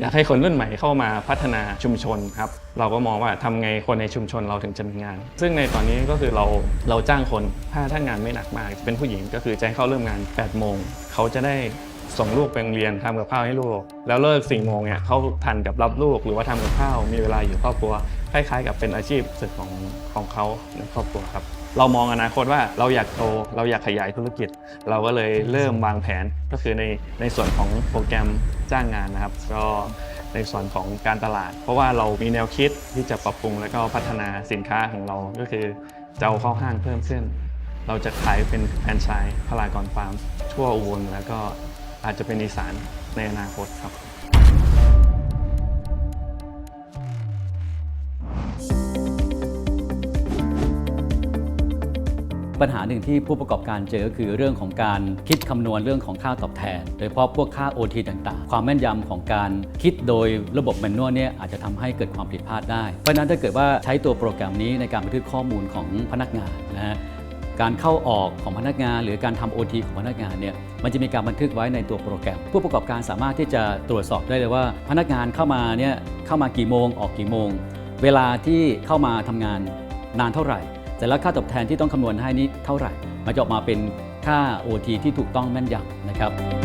อยากให้คนรุ่นใหม่เข้ามาพัฒนาชุมชนครับ เราก็มองว่าทำไงคนในชุมชนเราถึงจะมีงาน ซึ่งในตอนนี้ก็คือเราเราจ้างคนถ้าถ้างานไม่หนักมาก เป็นผู้หญิงก็คือจะให้เข้าเริ่มงาน8โมงเขาจะได้ ส่งลูกไปโรงเรียนทำกับข้าวให้ลูก แล้วเลิก4โมงเนี่ยเขาทันกับรับลูกหรือว่าทำกับข้าวมีเวลาอยู่ครอบครัวคล้ายๆ กับเป็นอาชีพสุดของของเขาในครอบครัวครับ เรามองอนาคตว่าเราอยากโตเราอยากขยายธุรกิจ เราก็เลยเริ่มวางแผนก็คือในในส่วนของโปรแกรมจ้างงานนะครับ ก็ในส่วนของการตลาด เพราะว่าเรามีแนวคิดที่จะปรับปรุงและก็พัฒนาสินค้าของเราก็คือจะเอาเข้าห้างเพิ่มขึ้น เราจะขายเป็นแฟรนไชส์พลากรฟาร์มทั่วอุบลแล้วก็ อาจจะเป็นอีสานในอนาคตครับปัญหาหนึ่งที่ผู้ประกอบการเจอก็คือเรื่องของการคิดคำนวณเรื่องของค่าตอบแทน โดยเฉพาะพวกค่า OT ต่างๆ ความแม่นยำของการคิดโดยระบบแมนนวลเนี่ยอาจจะทำให้เกิดความผิดพลาดได้ เพราะฉะนั้นถ้าเกิดว่าใช้ตัวโปรแกรมนี้ในการบันทึกข้อมูลของพนักงานนะฮะ การเข้าออกของพนักงาน หรือการทำ OT ของพนักงานเนี่ยมันจะมีการบันทึกไว้ในตัวโปรแกรม ผู้ประกอบการสามารถที่จะตรวจสอบได้เลยว่า พนักงานเข้ามาเนี่ยเข้ามากี่โมงออกกี่โมง เวลาที่เข้ามาทำงานนานเท่าไหร่แต่และค่าตอบแทนที่ต้องคำนวณให้นี้เท่าไหร่ มันจะออกมาเป็นค่า OT ที่ถูกต้องแม่นยำนะครับ